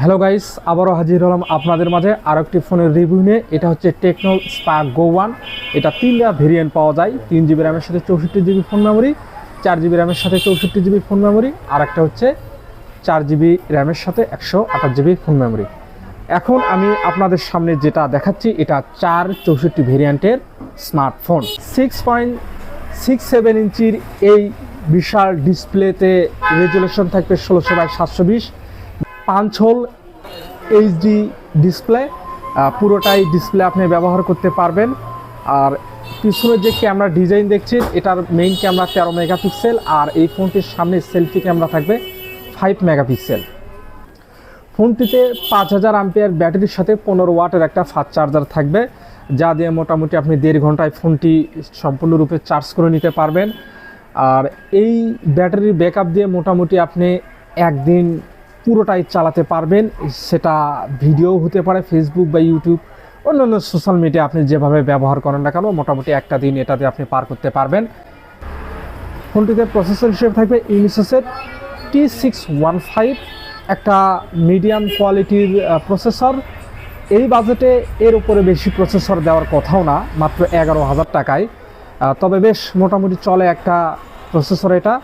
Hello guys আবারও হাজির হলাম আপনাদের মাঝে আর একটি ফোনের রিভিউ নিয়ে। এটা হচ্ছে টেকনো স্পার্ক গো ওয়ান এটা তিনটা ভেরিয়েন্ট পাওয়া যায়। তিন জিবি র্যামের সাথে চৌষট্টি জিবি ফোন মেমোরি চার জিবি র্যামের সাথে চৌষট্টি জিবি ফোন মেমোরি আর একটা হচ্ছে চার জিবি র্যামের সাথে একশো আঠাশ জিবি ফোন মেমোরি এখন আমি আপনাদের সামনে যেটা দেখাচ্ছি, এটা চার চৌষট্টি ভেরিয়েন্টের smartphone six point six seven ইঞ্চির এই বিশাল ডিসপ্লেতে রেজুলেশন থাকবে ষোলোশো বাই সাতশো বিশ। পাঁচ হোল এইচডি ডিসপ্লে পুরোটাই ডিসপ্লে আপনি ব্যবহার করতে পারবেন। আর পিছনে যে ক্যামেরা ডিজাইন দেখছেন, এটার মেইন ক্যামেরা তেরো মেগাপিক্সেল আর এই ফোনটির সামনে সেলফি ক্যামেরা থাকবে ফাইভ মেগাপিক্সেল ফোনটিতে পাঁচ হাজার আম্পিয়ার ব্যাটারির সাথে পনেরো ওয়াটের একটা ফাস্ট চার্জার থাকবে, যা দিয়ে মোটামুটি আপনি দেড় ঘন্টায় ফোনটি সম্পূর্ণরূপে চার্জ করে নিতে পারবেন। আর এই ব্যাটারির ব্যাকআপ দিয়ে মোটামুটি আপনি একদিন পুরোটাই চালাতে পারবেন। সেটা ভিডিও হতে পারে ফেসবুক বা ইউটিউব অন্যান্য সোশ্যাল মিডিয়া আপনি যেভাবে ব্যবহার করেন না কেন, মোটামুটি একটা দিন এটাতে আপনি পার করতে পারবেন। ফোনটিতে প্রসেসর হিসেবে থাকবে ইউনিসেসের টি সিক্স ওয়ান ফাইভ একটা মিডিয়াম কোয়ালিটির প্রসেসর এই বাজেটে এর উপরে বেশি প্রসেসর দেওয়ার কথাও না, মাত্র এগারো হাজার টাকায়। তবে বেশ মোটামুটি চলে একটা প্রসেসর এটা।